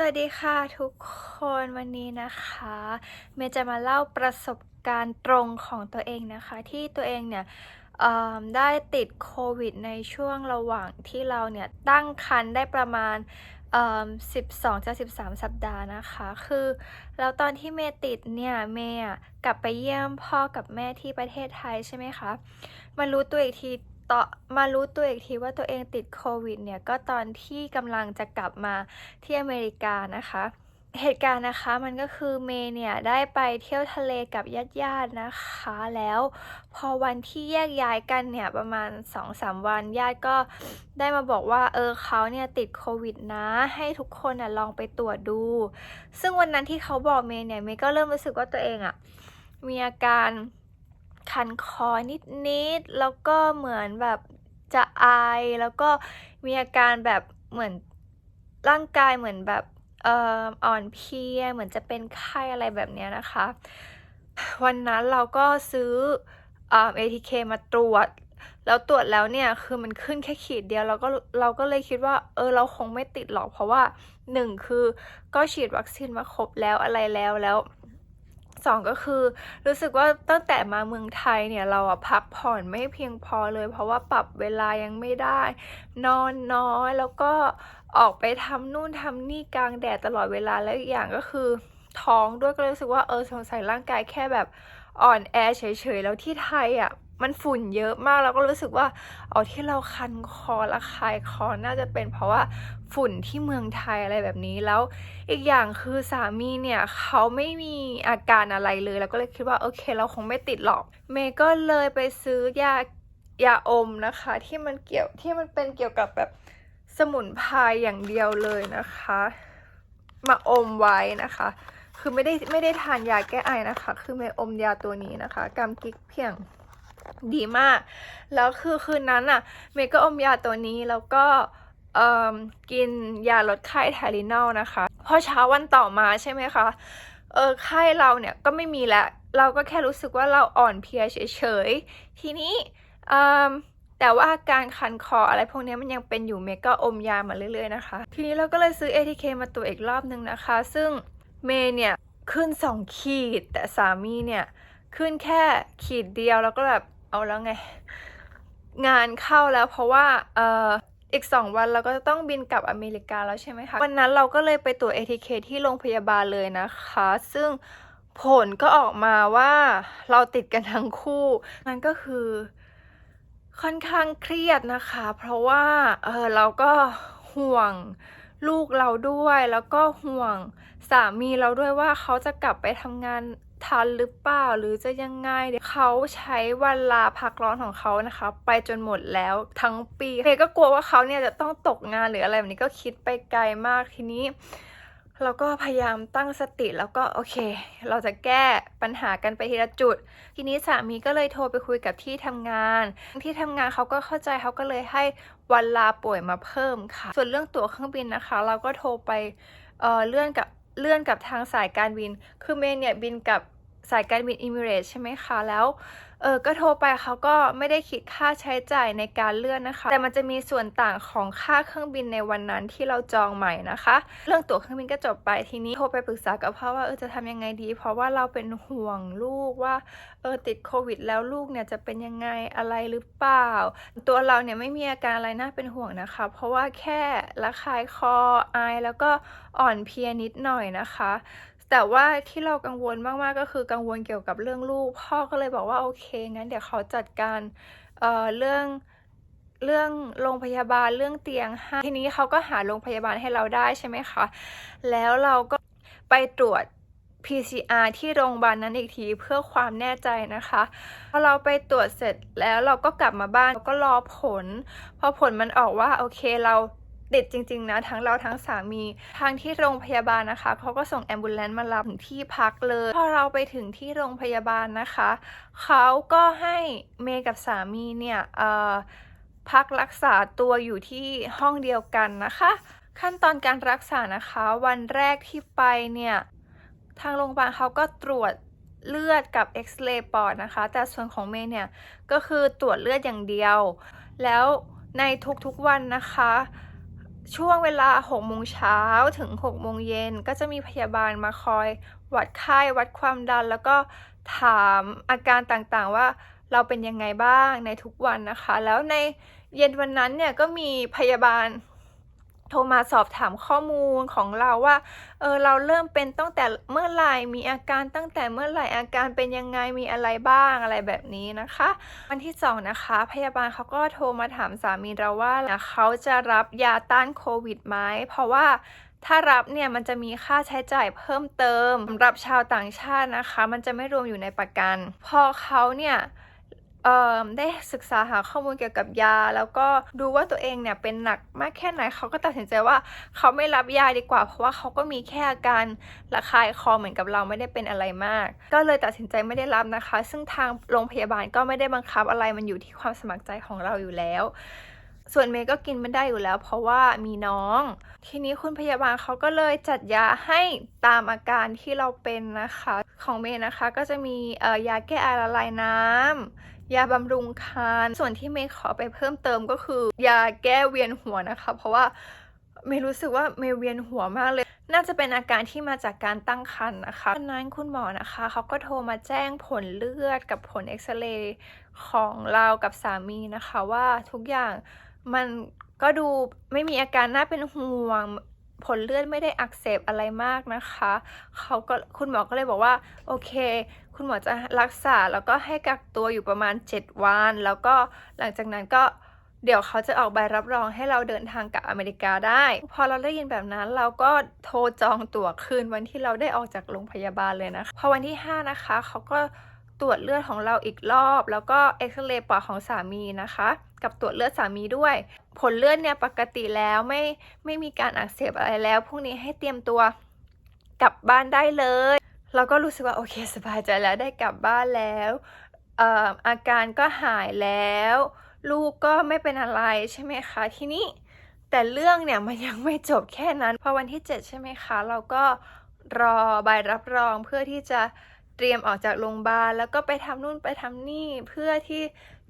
สวัสดีค่ะทุกคนวันนี้นะคะ เมย์จะมาเล่าประสบการณ์ตรงของตัวเองนะคะ ที่ตัวเองเนี่ยได้ติดโควิดในช่วงระหว่างที่เราเนี่ยตั้งครรภ์ได้ประมาณ 12จะ13 สัปดาห์นะคะ คือแล้วตอนที่เมย์ติดเนี่ยเมย์อะกลับไปเยี่ยมพ่อกับแม่ที่ประเทศไทยใช่ไหมคะมารู้ตัวอีกที ต่อมารู้ตัวอีกทีว่าตัวเองติดโควิดเนี่ยก็ตอนที่กำลังจะกลับมาที่อเมริกานะคะ เหตุการณ์นะคะมันก็คือเมย์เนี่ยได้ไปเที่ยวทะเลกับญาติๆนะคะแล้ว พอวันที่แยกย้ายกันเนี่ยประมาณ2-3วันญาติก็ได้มาบอกว่าเออเขาเนี่ยติดโควิดนะให้ทุกคนน่ะลองไปตรวจดู ซึ่งวันนั้นที่เขาบอกเมย์เนี่ยเมย์ก็เริ่มรู้สึกว่าตัวเองอะมีอาการ คันคอนิดๆ แล้วก็เหมือนแบบจะไอ แล้วก็มีอาการแบบเหมือนร่างกายเหมือนแบบอ่อนเพลีย เหมือนจะเป็นไข้อะไรแบบเนี้ยนะคะ วันนั้นเราก็ซื้ออ่า ATK มาตรวจ แล้วตรวจแล้วเนี่ยคือมันขึ้นแค่ขีดเดียวเราก็เราก็เลยคิดว่าเออเราคงไม่ติดหรอกเพราะว่าหนึ่งคือก็ฉีดวัคซีนมาครบแล้วอะไรแล้วแล้ว สองก็คือรู้สึกว่าตั้งแต่มาเมืองไทยเนี่ยเราอะพักผ่อนไม่เพียงพอเลย เพราะว่าปรับเวลายังไม่ได้ นอนน้อยแล้วก็ออกไปทำนู่นทำนี่กลางแดดตลอดเวลาแล้วอีกอย่างก็คือท้องด้วยก็รู้สึกว่าเออสงสัยร่างกายแค่แบบอ่อนแอเฉยๆแล้วที่ไทยอะ มันฝุ่นเยอะมากแล้วก็รู้สึกว่าอ๋อที่เราคันคอระคายคอน่าจะเป็น เพราะว่าฝุ่นที่เมืองไทยอะไรแบบนี้แล้วอีกอย่างคือสามีเนี่ยเขาไม่มีอาการอะไรเลยแล้วก็เลยคิดว่าโอเค เราคงไม่ติดหรอก เมย์ก็เลยไปซื้อยายาอมนะคะ ที่มันเกี่ยวที่มันเป็นเกี่ยวกับแบบสมุนไพรอย่างเดียวเลยนะคะ มาอมไว้นะคะ คือไม่ได้ไม่ได้ทานยาแก้ไอนะคะ คือเมย์อมยาตัวนี้นะคะกำกิกเพียง ดีมาก แล้วคือคืนนั้นอะเมย์ก็อมยาตัวนี้แล้วก็กินยาลดไข้ไทลินอลนะคะ พอเช้าวันต่อมาใช่ไหมคะเออไข้เราเนี่ยก็ไม่มีแล้ว เราก็แค่รู้สึกว่าเราอ่อนเพลียเฉยๆ ทีนี้แต่ว่าอาการคันคออะไรพวกนี้มันยังเป็นอยู่เมย์ก็อมยามาเรื่อยๆนะคะ ทีนี้เราก็เลยซื้อ ATK มาตรวอีกรอบนึงนะคะ ซึ่งเมย์เนี่ยขึ้น 2 ขีด แต่สามีเนี่ยขึ้นแค่ขีดเดียวแล้วก็แบบ เอาแล้วไง งานเข้าแล้วเพราะว่าเอ่ออีก 2 วันเราก็จะต้องบินกลับอเมริกาแล้วใช่ไหมคะ วันนั้นเราก็เลยไปตรวจ ATK ที่โรงพยาบาลเลยนะคะ ซึ่งผลก็ออกมาว่าเราติดกันทั้งคู่ นั่นก็คือค่อนข้างเครียดนะคะ เพราะว่าเออเราก็ห่วงลูกเราด้วย แล้วก็ห่วงสามีเราด้วยว่าเขาจะกลับไปทำงาน ทันหรือเปล่าหรือจะยังไงเดี๋ยวเขาใช้วันลาพักร้อนของเขานะคะ ไปจนหมดแล้วทั้งปีเฟก็กลัวว่าเขาเนี่ยจะต้องตกงานหรืออะไรแบบนี้ก็คิดไปไกลมากทีนี้เราก็พยายามตั้งสติแล้วก็โอเค เราจะแก้ปัญหากันไปทีละจุด ทีนี้สามีก็เลยโทรไปคุยกับที่ทำงาน ที่ทำงานเขาก็เข้าใจเขาก็เลยให้วันลาป่วยมาเพิ่มค่ะ ส่วนเรื่องตั๋วเครื่องบินนะคะ เราก็โทรไปเเลื่อนกับ เลื่อนกับทางสายการบิน คือเมย์เนี่ยบินกับสายการบินอิมิเรตใช่ไหมคะ แล้ว เออก็โทรไปเขาก็ไม่ได้คิดค่าใช้จ่ายในการเลื่อนนะคะ แต่มันจะมีส่วนต่างของค่าเครื่องบินในวันนั้นที่เราจองใหม่นะคะ เรื่องตั๋วเครื่องบินก็จบไปทีนี้โทรไปปรึกษากับพ่อว่าเออจะทำยังไงดี เพราะว่าเราเป็นห่วงลูกว่าเออติดโควิด แล้วลูกเนี่ยจะเป็นยังไงอะไรหรือเปล่า ตัวเราเนี่ยไม่มีอาการอะไรน่าเป็นห่วงนะคะ เพราะว่าแค่ระคายคอไอแล้วก็อ่อนเพลียนิดหน่อยนะคะ แต่ว่าที่เรากังวลมากๆก็คือกังวลเกี่ยวกับเรื่องลูก พ่อก็เลยบอกว่าโอเคงั้นเดี๋ยวเขาจัดการเอ่อเรื่องเรื่องโรงพยาบาลเรื่องเตียงให้ทีนี้เขาก็หาโรงพยาบาลให้เราได้ใช่ไหมคะ แล้วเราก็ไปตรวจ PCR ที่โรงพยาบาลนั้นอีกทีเพื่อความแน่ใจนะคะพอเราไปตรวจเสร็จแล้วเราก็กลับมาบ้านเราก็รอผล พอผลมันออกว่าโอเคเรา ติดจริง ๆ นะ ทั้งเราทั้งสามี ทางที่โรงพยาบาลนะคะเขาก็ส่งแอมบูเลนต์มารับถึงที่พักเลย พอเราไปถึงที่โรงพยาบาลนะคะเขาก็ให้เมย์กับสามีเนี่ยพักรักษาตัวอยู่ที่ห้องเดียวกันนะคะ ขั้นตอนการรักษานะคะ วันแรกที่ไปเนี่ยทางโรงพยาบาลเขาก็ตรวจเลือดกับเอ็กซเรย์ปอดนะคะ แต่ส่วนของเมย์เนี่ยก็คือตรวจเลือดอย่างเดียว แล้วในทุกๆวันนะคะ ช่วงเวลา6โมงเช้าถึง6โมงเย็นก็จะมีพยาบาลมาคอยวัดไข้วัดความดัน แล้วก็ถามอาการต่างๆว่าเราเป็นยังไงบ้างในทุกวันนะคะ แล้วในเย็นวันนั้นเนี่ยก็มีพยาบาล โทรมาสอบถามข้อมูลของเราว่า เออเราเริ่มเป็นตั้งแต่เมื่อไหร่ มีอาการตั้งแต่เมื่อไหร่ อาการเป็นยังไง มีอะไรบ้างอะไรแบบนี้นะคะ วันที่สองนะคะ พยาบาลเขาก็โทรมาถามสามีเราว่าเขาจะรับยาต้านโควิดไหม เพราะว่าถ้ารับเนี่ยมันจะมีค่าใช้จ่ายเพิ่มเติมสำหรับชาวต่างชาตินะคะ มันจะไม่รวมอยู่ในประกัน พอเขาเนี่ย ได้ศึกษาหาข้อมูลเกี่ยวกับยา แล้วก็ดูว่าตัวเองเนี่ยเป็นหนักมากแค่ไหนเขาก็ตัดสินใจว่าเขาไม่รับยาดีกว่า เพราะว่าเขาก็มีแค่อาการระคายคอเหมือนกับเราไม่ได้เป็นอะไรมาก ก็เลยตัดสินใจไม่ได้รับนะคะ ซึ่งทางโรงพยาบาลก็ไม่ได้บังคับอะไรมันอยู่ที่ความสมัครใจของเราอยู่แล้ว ส่วนเมย์ก็กินไม่ได้อยู่แล้ว เพราะว่ามีน้อง ทีนี้คุณพยาบาลเขาก็เลยจัดยาให้ตามอาการที่เราเป็นนะคะ ของเมย์นะคะก็จะมียาแก้ไอละลายน้ำยาบำรุงครรภ์ส่วนที่เมย์ขอไปเพิ่มเติมก็คือยาแก้เวียนหัวนะคะ เพราะว่าเมย์รู้สึกว่าเมย์เวียนหัวมากเลย น่าจะเป็นอาการที่มาจากการตั้งครรภ์นะคะวันนั้นคุณหมอนะคะเขาก็โทรมาแจ้งผลเลือดกับผลเอ็กซเรย์ของเรากับสามีนะคะว่าทุกอย่าง มันก็ดูไม่มีอาการน่าเป็นห่วงผลเลือดไม่ได้อักเสบอะไรมากนะคะเขาก็คุณหมอก็เลยบอกว่า โอเค คุณหมอจะรักษาแล้วก็ให้กักตัวอยู่ประมาณ 7 วัน แล้วก็หลังจากนั้นก็เดี๋ยวเขาจะออกใบรับรองให้เราเดินทางกลับอเมริกาได้ พอเราได้ยินแบบนั้นเราก็โทรจองตั๋วคืนวันที่เราได้ออกจากโรงพยาบาลเลยนะคะพอวันที่ 5 นะคะเขาก็ ตรวจเลือดของเราอีกรอบ แล้วก็เอ็กซเรย์ปอดของสามีนะคะ กับตรวจเลือดสามีด้วย ผลเลือดเนี่ยปกติแล้วไม่ไม่มีการอักเสบอะไรแล้วพรุ่งนี้ให้เตรียมตัวกลับบ้านได้เลย เราก็รู้สึกว่าโอเคสบายใจแล้วได้กลับบ้านแล้วเอ่ออาการก็หายแล้ว ลูกก็ไม่เป็นอะไรใช่ไหมคะทีนี้แต่เรื่องเนี่ยมันยังไม่จบแค่นั้นพอวันที่ 7 ใช่ไหมคะ เราก็รอใบรับรองเพื่อที่จะ เตรียมออกจากโรงพยาบาลแล้วก็ไปทำนู่นไปทำนี่เพื่อที่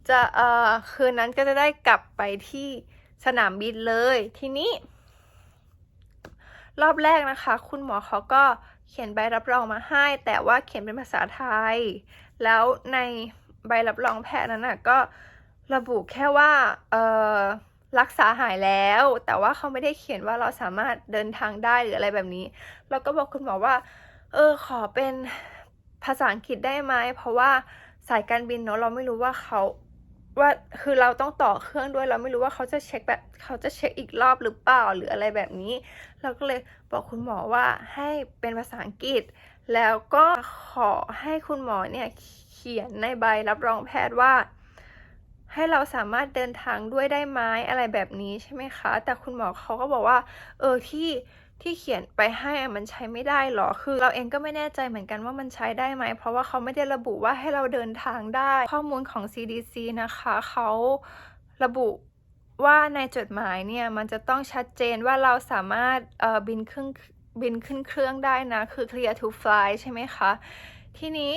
จะเอ่อคืนนั้นก็จะได้กลับไปที่สนามบินเลยทีนี้ รอบแรกนะคะ คุณหมอเขาก็เขียนใบรับรองมาให้ แต่ว่าเขียนเป็นภาษาไทย แล้วในใบรับรองแพทย์นั้นน่ะก็ระบุแค่ว่าเอ่อรักษาหายแล้ว แต่ว่าเขาไม่ได้เขียนว่าเราสามารถเดินทางได้หรืออะไรแบบนี้ เราก็บอกคุณหมอว่า เออขอเป็น ภาษาอังกฤษได้ไหมเพราะว่าสายการบินเนาะเราไม่รู้ว่าเขาว่าคือเราต้องต่อเครื่องด้วยเราไม่รู้ว่าเขาจะเช็คแบบเขาจะเช็คอีกรอบหรือเปล่าหรืออะไรแบบนี้ เราก็เลยบอกคุณหมอว่าให้เป็นภาษาอังกฤษ แล้วก็ขอให้คุณหมอเนี่ยเขียนในใบรับรองแพทย์ว่า ให้เราสามารถเดินทางด้วยได้ไหมอะไรแบบนี้ใช่ไหมคะ แต่คุณหมอเขาก็บอกว่า เออที่ ที่เขียนไปให้มันใช้ไม่ได้หรอ คือเราเองก็ไม่แน่ใจเหมือนกันว่ามันใช้ได้ไหม เพราะว่าเขาไม่ได้ระบุว่าให้เราเดินทางได้ ข้อมูลของ CDC นะคะ เขาระบุว่าในจดหมายเนี่ย มันจะต้องชัดเจนว่าเราสามารถบินขึ้นบินขึ้นเครื่องได้นะ คือ clear to fly ใช่ไหมคะ ทีนี้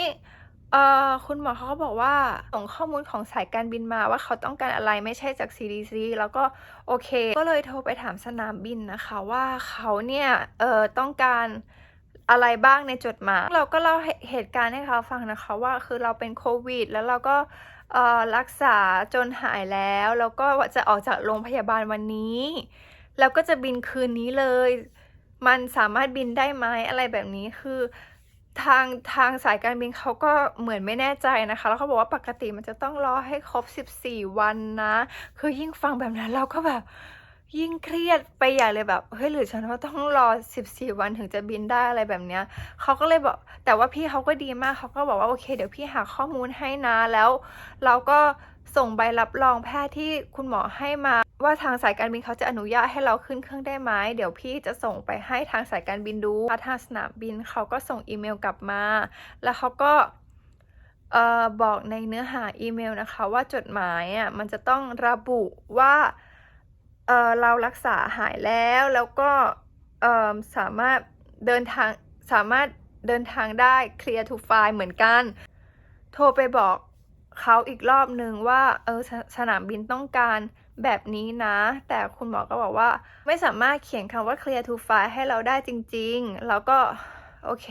เอ่อคุณหมอเขาก็บอกว่าส่งข้อมูลของสายการบินมาว่าเขาต้องการอะไรไม่ใช่จาก CDC แล้วก็โอเค ก็เลยโทรไปถามสนามบินนะคะว่าเขาเนี่ยเอ่อต้องการอะไรบ้างในจดหมายเราก็เล่าเหตุการณ์ให้เขาฟังนะคะว่าคือเราเป็นโควิด แล้วเราก็รักษาจนหายแล้ว แล้วก็จะออกจากโรงพยาบาลวันนี้ แล้วก็จะบินคืนนี้เลย มันสามารถบินได้ไหมอะไรแบบนี้คือ ทางทางสายการบินเขาก็เหมือนไม่แน่ใจนะคะ แล้วเขาบอกว่าปกติมันจะต้องรอให้ครบ 14 วันนะ คือยิ่งฟังแบบนั้นเราก็แบบยิ่งเครียดไปใหญ่เลยแบบเฮ้ยหรือฉันว่าต้องรอ 14 วันถึงจะบินได้อะไรแบบเนี้ยเขาก็เลยบอกแต่ว่าพี่เขาก็ดีมากเขาก็บอกว่าโอเค เดี๋ยวพี่หาข้อมูลให้นะแล้ว เราก็ ส่งใบรับรองแพทย์ที่คุณหมอให้มา ว่าทางสายการบินเขาจะอนุญาตให้เราขึ้นเครื่องได้ไหมเดี๋ยวพี่จะส่งไปให้ทางสายการบินดูทางสนามบินเขาก็ส่งอีเมลกลับมา แล้วเขาก็เออบอกในเนื้อหาอีเมลนะคะว่าจดหมายอะมันจะต้องระบุว่าเออเรารักษาหายแล้วแล้วก็เออสามารถเดินทางสามารถเดินทางได้ clear to fly เหมือนกัน โทรไปบอก เขาอีกรอบหนึ่งว่าเออสสนามบินต้องการแบบนี้นะ แต่คุณหมอก็บอกว่าไม่สามารถเขียนคำว่า clear to fly ให้เราได้จริง ๆ แล้วก็ โอเค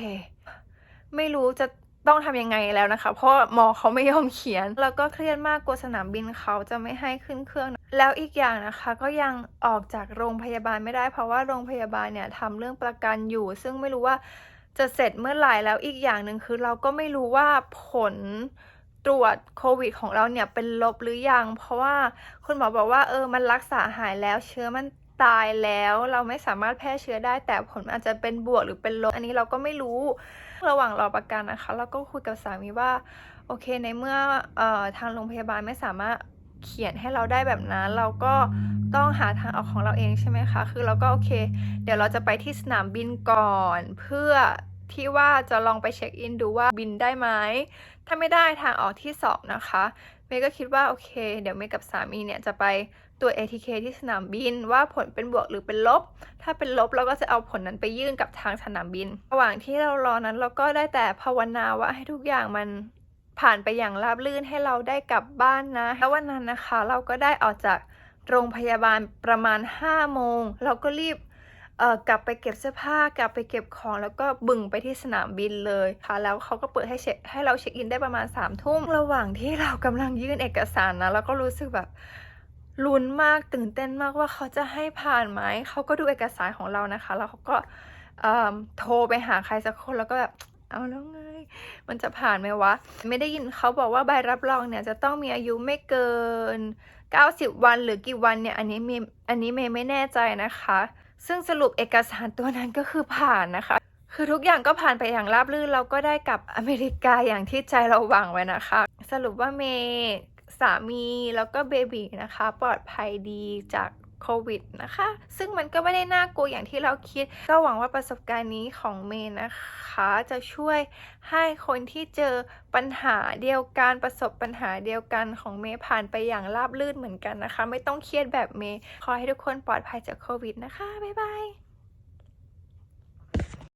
ไม่รู้จะต้องทำยังไงแล้วนะคะ เพราะหมอเขาไม่ยอมเขียน แล้วก็เครียดมากกลัวสนามบินเขาจะไม่ให้ขึ้นเครื่อง แล้วอีกอย่างนะคะก็ยังออกจากโรงพยาบาลไม่ได้ เพราะว่าโรงพยาบาลเนี่ยทำเรื่องประกันอยู่ ซึ่งไม่รู้ว่าจะเสร็จเมื่อไหร่แล้วอีกอย่างหนึ่งคือเราก็ไม่รู้ว่าผล ตรวจโควิดของเราเนี่ยเป็นลบหรือยัง เพราะว่าคุณหมอบอกว่าเออมันรักษาหายแล้วเชื้อมันตายแล้วเราไม่สามารถแพร่เชื้อได้แต่ผลอาจจะเป็นบวกหรือเป็นลบอันนี้เราก็ไม่รู้ระหว่างรอประกันนะคะ เราก็คุยกับสามีว่าโอเคในเมื่อออทางโรงพยาบาลไม่สามารถเขียนให้เราได้แบบนั้น เราก็ต้องหาทางออกของเราเองใช่ไหมคะ คือเราก็โอเค เดี๋ยวเราจะไปที่สนามบินก่อน เพื่อที่ว่าจะลองไปเช็คอินดูว่าบินได้ไหม ถ้าไม่ได้ทางออกที่สองนะคะเมย์ก็คิดว่าโอเค เดี๋ยวเมย์กับสามีเนี่ยจะไปตรวจ ATK ที่สนามบินว่าผลเป็นบวกหรือเป็นลบ ถ้าเป็นลบเราก็จะเอาผลนั้นไปยื่นกับทางสนามบิน ระหว่างที่เรารอนั้นเราก็ได้แต่ภาวนาว่าให้ทุกอย่างมันผ่านไปอย่างราบรื่นให้เราได้กลับบ้านนะ แล้ววันนั้นนะคะ เราก็ได้ออกจากโรงพยาบาลประมาณ5โมงเราก็รีบ เอ่อกลับไปเก็บเสื้อผ้ากลับไปเก็บของแล้วก็บึ่งไปที่สนามบินเลยค่ะแล้วเขาก็เปิดให้เช็คให้เราเช็คอินได้ประมาณ3ามทุ่มระหว่างที่เรากำลังยื่นเอกสารนะเราก็รู้สึกแบบลุ้นมากตื่นเต้นมากว่าเขาจะให้ผ่านไหมเขาก็ดูเอกสารของเรานะคะ แล้วเขาก็โทรไปหาใครสักคนแล้วก็แบบเอาแล้วไง มันจะผ่านไหมวะ ไม่ได้ยินเขาบอกว่าใบรับรองเนี่ยจะต้องมีอายุไม่เกิน 90 วันหรือกี่วันเนี่ย อันนี้เมย์อันนี้เมย์ไม่แน่ใจนะคะ ซึ่งสรุปเอกสารตัวนั้นก็คือผ่านนะคะ คือทุกอย่างก็ผ่านไปอย่างราบรื่นเราก็ได้กลับอเมริกาอย่างที่ใจเราหวังไว้นะคะ สรุปว่าเมย์สามีแล้วก็เบบีนะคะ ปลอดภัยดีจาก โควิดนะคะ ซึ่งมันก็ไม่ได้น่ากลัวอย่างที่เราคิด ก็หวังว่าประสบการณ์นี้ของเมย์นะคะ จะช่วยให้คนที่เจอปัญหาเดียวกันประสบปัญหาเดียวกันของเมย์ผ่านไปอย่างราบรื่นเหมือนกันนะคะ ไม่ต้องเครียดแบบเมย์ขอให้ทุกคนปลอดภัยจากโควิดนะคะ บ๊ายบาย